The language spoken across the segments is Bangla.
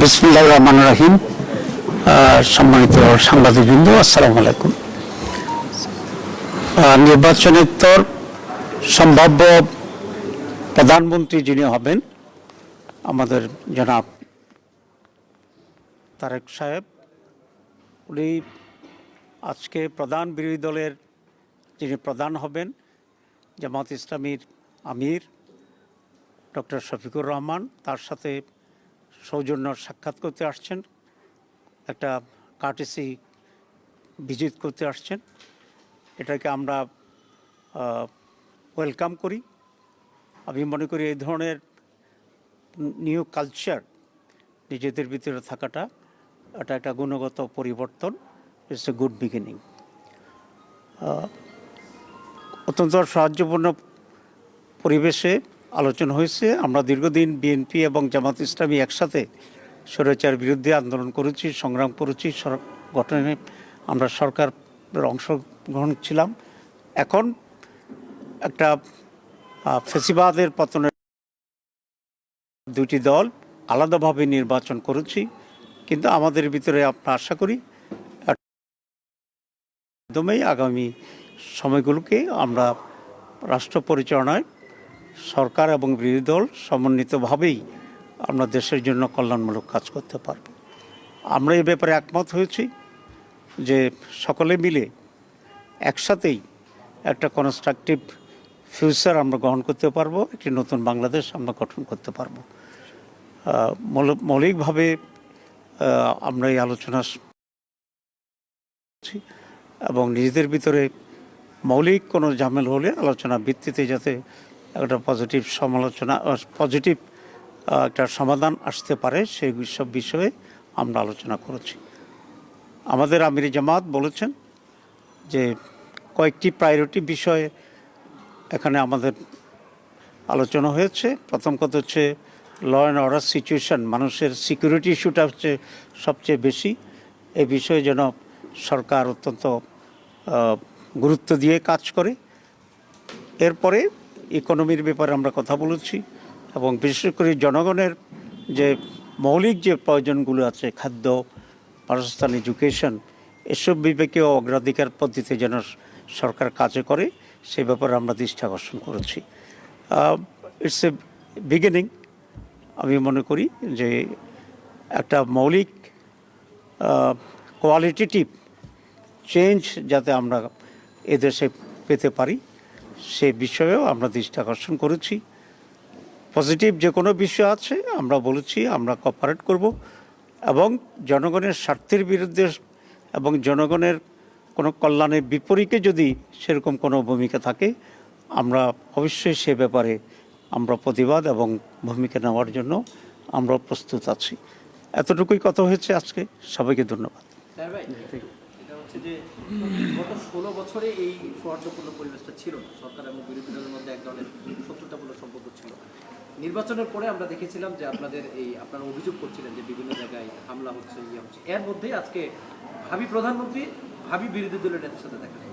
বিসমুল্লাহ রহমান রাহিম। সম্মানিত সাংবাদিকবৃন্দ আসসালামু আলাইকুম। আহ, নির্বাচনোত্তর সম্ভাব্য প্রধানমন্ত্রী যিনি হবেন আমাদের জনাব তারেক সাহেব উনি আজকে প্রধান বিরোধী দলের যিনি প্রধান হবেন জামাত ইসলামীর আমির ডক্টর শফিকুর রহমান তার সাথে সৌজন্য সাক্ষাৎ করতে আসছেন। একটা কার্টেসি ভিজিট করতে আসছেন। এটাকে আমরা ওয়েলকাম করি। আমি মনে করি এই ধরনের নিউ কালচার নিজেদের ভিতরে থাকাটা, এটা একটা গুণগত পরিবর্তন। ইটস এ গুড বিগিনিং অত্যন্ত সাহায্যপূর্ণ পরিবেশে আলোচনা হয়েছে। আমরা দীর্ঘদিন বিএনপি এবং জামাত ইসলামী একসাথে স্বৈরাচার বিরুদ্ধে আন্দোলন করেছি, সংগ্রাম করেছি গঠনে আমরা সরকারের অংশগ্রহণ ছিলাম। এখন একটা ফেসিবাদের পতনের দুটি দল আলাদাভাবে নির্বাচন করেছি। কিন্তু আমাদের ভিতরে আমরা আশা করি, মাধ্যমেই আগামী সময়গুলোকে আমরা রাষ্ট্র পরিচালনায় সরকার এবং বিরোধী দল সমন্বিতভাবেই আমরা দেশের জন্য কল্যাণমূলক কাজ করতে পারব। আমরা এই ব্যাপারে একমত হয়েছি যে সকলে মিলে একসাথেই একটা কনস্ট্রাকটিভ ফিউচার আমরা গ্রহণ করতে পারব, একটি নতুন বাংলাদেশ আমরা গঠন করতে পারব। মৌলিকভাবে আমরা এই আলোচনা এবং নিজেদের ভিতরে মৌলিক কোনো ঝামেল হলে আলোচনা ভিত্তিতে যাতে একটা পজিটিভ সমালোচনা পজিটিভ একটা সমাধান আসতে পারে সেই সব বিষয়ে আমরা আলোচনা করেছি। আমাদের আমির জামাত বলেছেন যে কয়েকটি প্রায়োরিটি বিষয়ে এখানে আমাদের আলোচনা হয়েছে। প্রথম কথা হচ্ছে ল অ্যান্ড অর্ডার সিচুয়েশন মানুষের সিকিউরিটি ইস্যুটা হচ্ছে সবচেয়ে বেশি। এই বিষয়ে যেন সরকার অত্যন্ত গুরুত্ব দিয়ে কাজ করে। এরপরে ইকোনমির ব্যাপারে আমরা কথা বলেছি এবং বিশেষ করে জনগণের যে মৌলিক যে প্রয়োজনগুলো আছে, খাদ্য, বাসস্থান এডুকেশন এসব বিবেকেও অগ্রাধিকার পদ্ধতিতে যেন সরকার কাজে করে, সে ব্যাপারে আমরা দৃষ্টি আকর্ষণ করেছি। ইটস এ বিগিনিং আমি মনে করি যে একটা মৌলিক কোয়ালিটিটিভ চেঞ্জ যাতে আমরা এদেশে পেতে পারি। সে বিষয়েও আমরা দৃষ্টি আকর্ষণ করেছি। পজিটিভ যে কোনো বিষয় আছে, আমরা বলেছি, আমরা কপারেট করব এবং জনগণের স্বার্থের বিরুদ্ধে এবং জনগণের কোনো কল্যাণের বিপরীতে যদি সেরকম কোনো ভূমিকা থাকে, আমরা অবশ্যই সে ব্যাপারে আমরা প্রতিবাদ এবং ভূমিকা নেওয়ার জন্য আমরা প্রস্তুত আছি। এতটুকুই কথা হয়েছে আজকে। সবাইকে ধন্যবাদ। হচ্ছে যে গত ষোলো বছরে এই সৌহার্দ্যপূর্ণ পরিবেশটা ছিল না। সরকার এবং বিরোধী দলের মধ্যে এক ধরনের শত্রুতাপূর্ণ সম্পর্ক ছিল নির্বাচনের পরে আমরা দেখেছিলাম যে আপনাদের এই আপনারা অভিযোগ করছিলেন যে বিভিন্ন জায়গায় হামলা হচ্ছে ইয়ে হচ্ছে। এর মধ্যেই আজকে ভাবি প্রধানমন্ত্রী ভাবি বিরোধী দলের নেতার সাথে দেখা গেল।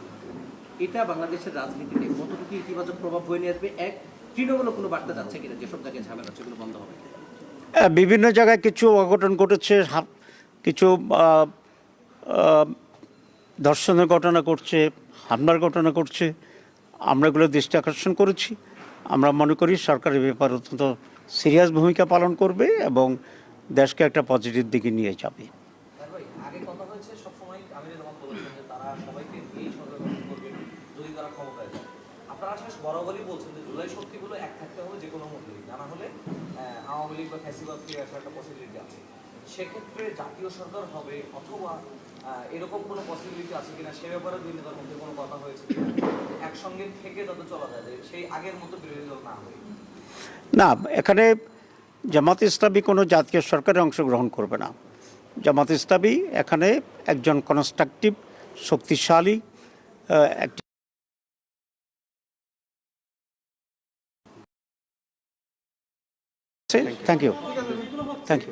এটা বাংলাদেশের রাজনীতিতে কতটুকু ইতিবাচক প্রভাব বয়ে নিয়ে আসবে? এক তৃণমূলে কোনো বার্তা যাচ্ছে কিনা? যেসব জায়গায় ঝামেলা সেগুলো বন্ধ হবে। হ্যাঁ, বিভিন্ন জায়গায় কিছু অঘটন ঘটেছে কিছু ধর্ষণের ঘটনা করছে হামলার ঘটনা করছে আমরা এগুলো দৃষ্টি আকর্ষণ করেছি। আমরা মনে করি সরকারের ব্যাপারে অত্যন্ত সিরিয়াস ভূমিকা পালন করবে এবং দেশকে একটা পজিটিভ দিকে নিয়ে যাবে। সরকার সেক্ষেত্রে জাতীয় সরকার হবে অথবা এরকম কোনো পসিবিলিটি আছে কিনা? সে ব্যাপারে দুই নেতার মধ্যে কোনো কথা হয়েছে একসঙ্গে থেকে যাতে চলা যায় সেই আগের মতো বিরোধী দল না হয়। না এখানে জামাত ইসলামী কোনো জাতীয় সরকারে অংশগ্রহণ করবে না। জামাত ইসলামী এখানে একজন কনস্ট্রাকটিভ শক্তিশালী একটি thank you thank you